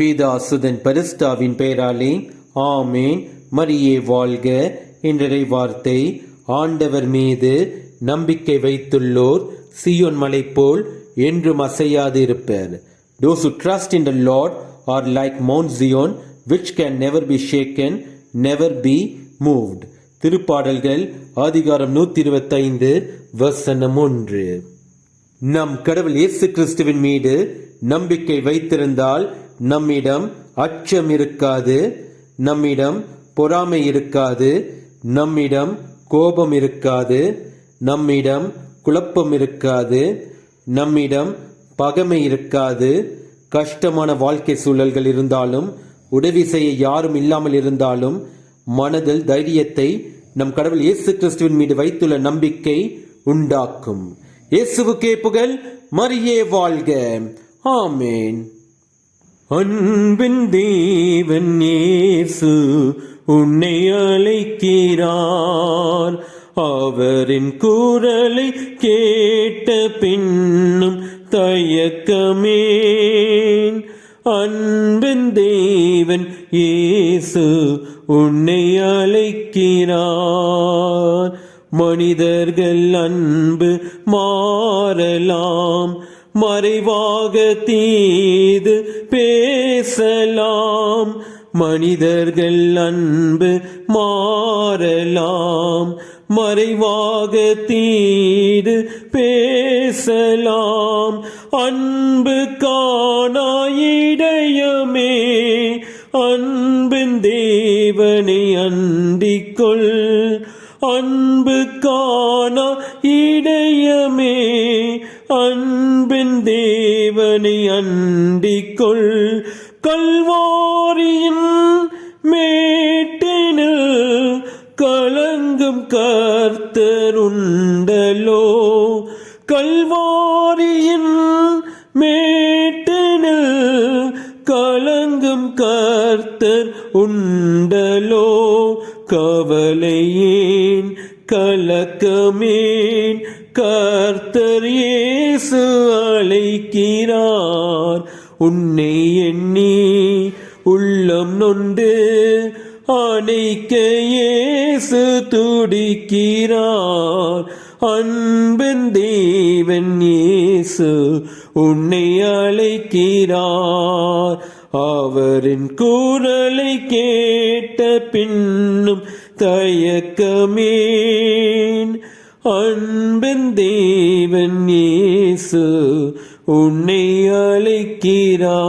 பீதாசுதன் பரிஸ்தாவின் பெயராலே ஆமேன். மரியே வாழ்க. என்றரை வார்த்தை ஆண்டவர் மீது நம்பிக்கை வைத்துள்ளோர் சியோன் மலை போல் என்றும் அசையாது இருப்பர் Those trust in in Lord are like mount Mount which can can never be shaken, never be திருப்பாடல்கள் அதிகாரம் நூத்தி இருபத்தைந்து வசனம் ஒன்று. நம் கடவுள் இயேசு கிறிஸ்துவின் மீது நம்பிக்கை வைத்திருந்தால் நம்மிடம் அச்சம் இருக்காது நம்மிடம் பொறாமை இருக்காது நம்மிடம் கோபம் இருக்காது நம்மிடம் குழப்பம் இருக்காது நம்மிடம் பகைமை இருக்காது கஷ்டமான வாழ்க்கை சூழல்கள் இருந்தாலும் உதவி செய்ய யாரும் இல்லாமல் இருந்தாலும் மனதில் தைரியத்தை நம் கடவுள் இயேசு கிறிஸ்துவின் மீது வைத்துள்ள நம்பிக்கை உண்டாக்கும். இயேசுவுக்கே புகழ் மரியே வாழ்க. ஆமேன். அன்பின் தேவன் இயேசு உன்னை அழைக்கிறார். அவரின் குரலை கேட்ட பின்னும் தயக்கமேன். அன்பின் தேவன் இயேசு உன்னை அழைக்கிறார். மனிதர்கள் அன்பு மாறலாம் மறைவாக தீது பேசலாம். மனிதர்கள் அன்பு மாறலாம் மறைவாக தீது பேசலாம். அன்பு காணாயிடயமே அன்பின் தேவனை அண்டிக்கொள். அன்பு காணா இடையமே. அன்பின் தேவனை அண்டிக்கொள். கல்வாரியின் மேட்டினில் கலங்கும் கர்த்தருண்டலோ கல்வாரியின் மேட்டினில் கலங்கும் கர் கர்த்தர் உண்டலோ? கவலையேன் கலக்கமேன்? கர்த்தர் இயேசு அழைக்கிறார். உன்னை எண்ணி உள்ளம் நொண்டு அணைக்க இயேசு துடிக்கிறார். அன்பின் தேவன் இயேசு உன்னை அழைக்கிறார். அவரின் கூறலை கேட்ட பின்னும் தயக்கமேன். அன்பன் தேவன் இயேசு உன்னை அழைக்கிறான்